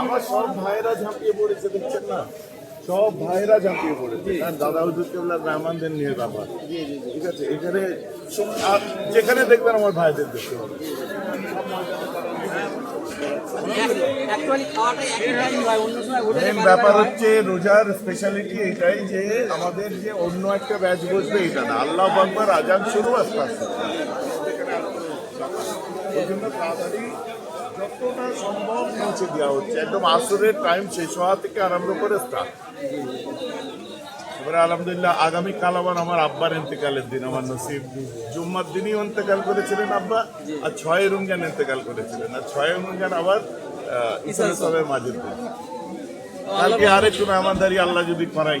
আমার সব ভাইয়েরা ঝাঁপিয়ে পড়েছে দেখছেন না? সব ভাইয়েরা ঝাঁপিয়ে পড়েছে। হ্যাঁ দাদা হুজুর কেবলা রহমানদের নিয়ে ব্যাপার। ঠিক আছে? এখানে আর যেখানে দেখবেন আমার ভাইদের দেখতে হবে। ব্যাপার হচ্ছে রোজার স্পেশালিটি এটাই যে আমাদের যে অন্য একটা ব্যাচ বসবে এটা না। আল্লাহ আকবর আজান শুরু আস্তে আস্তে। ওই জন্য তাড়াতাড়ি যতটা সম্ভব পৌঁছে দেওয়া হচ্ছে। একদম আসরের টাইম শেষ হওয়া থেকে আরম্ভ করে স্টার্ট এবারে আলহামদুলিল্লাহ আগামী কাল আবার আমার আব্বার ইন্তেকালের দিন, আমার নসিব। জুম্মার দিনই ইন্তেকাল করেছিলেন আব্বা, আর ছয় রমজান ইন্তেকাল করেছিলেন। আর ছয় রমজান আবার ইসা সাহেবের মাঝের দিন। কালকে আরেকটু মেহমানদারি আল্লাহ যদি করাই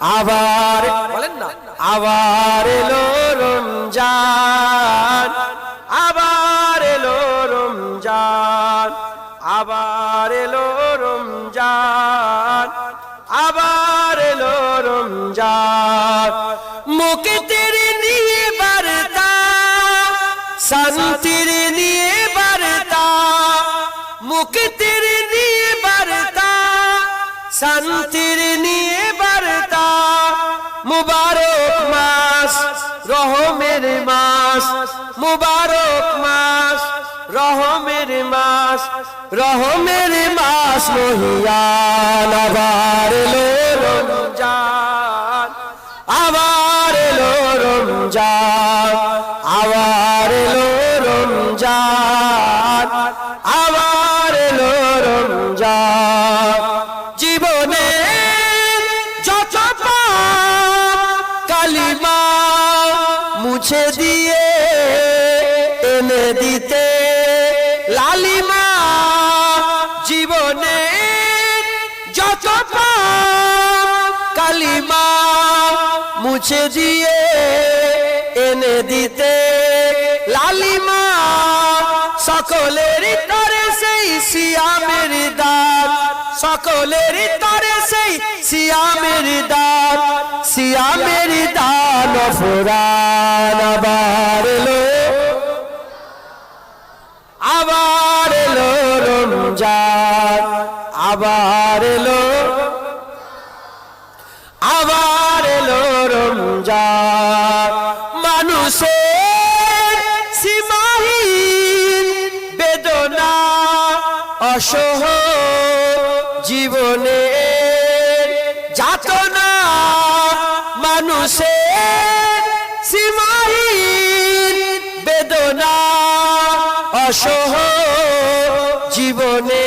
আবার বলেন না। আবার এলো রমজান আবার এলো রমজান আবার এলো রমজান আবার এলো রমজান। মুক্তির নিয়ে বার্তা শান্তির নিয়ে বার্তা মুক্তির নিয়ে বার্তা শান্তির নিয়ে মুবারক মাস, রহমের মাস, মুবারক মাস, রহমের মাস রহমের মাস মহিয়ান আবার এলো রমজান, আবার এলো রমজান, আবার এলো রমজান। মুছে দিয়ে এনে দিতে। লালিমা, সকলের তরে সেই সিয়ামের দান সকলের তরে সেই সিয়ামের দান সিয়ামের দান ফুরান আবার এলো। আবার এলো রমজান, আবার এলো আবার এলো রমজান। মানুষের সীমাহীন বেদনা অসহ জীবনে যাতনা। মানুষের সীমাহীন বেদনা অসহ জীবনে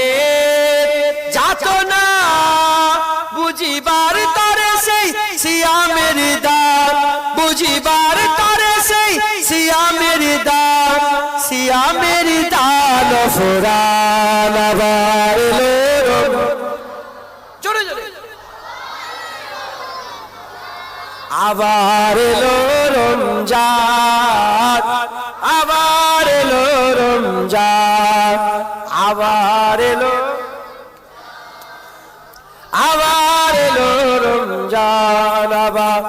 বুঝিবার তরে সেই সিয়ামের দান সিয়ামের দান ফুরান আবার জোরে জোরে। আবার এলো রমজান, আবার এলো রমজান, আবার এলো আবার এলো রমজান। আবার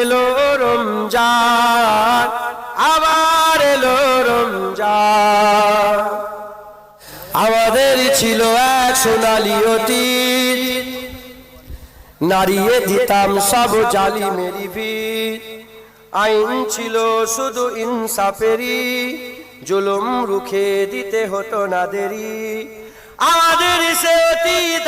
এলো রমজান, আবার এলো রমজান। আমাদের ছিল এক সোনালি অতীত নারিয়ে দিতাম সব জালি মেরি ভিত। আইন ছিল শুধু ইনসাফেরি জুলুম রুখে দিতে হতো না দেরি আমাদের সে অতীত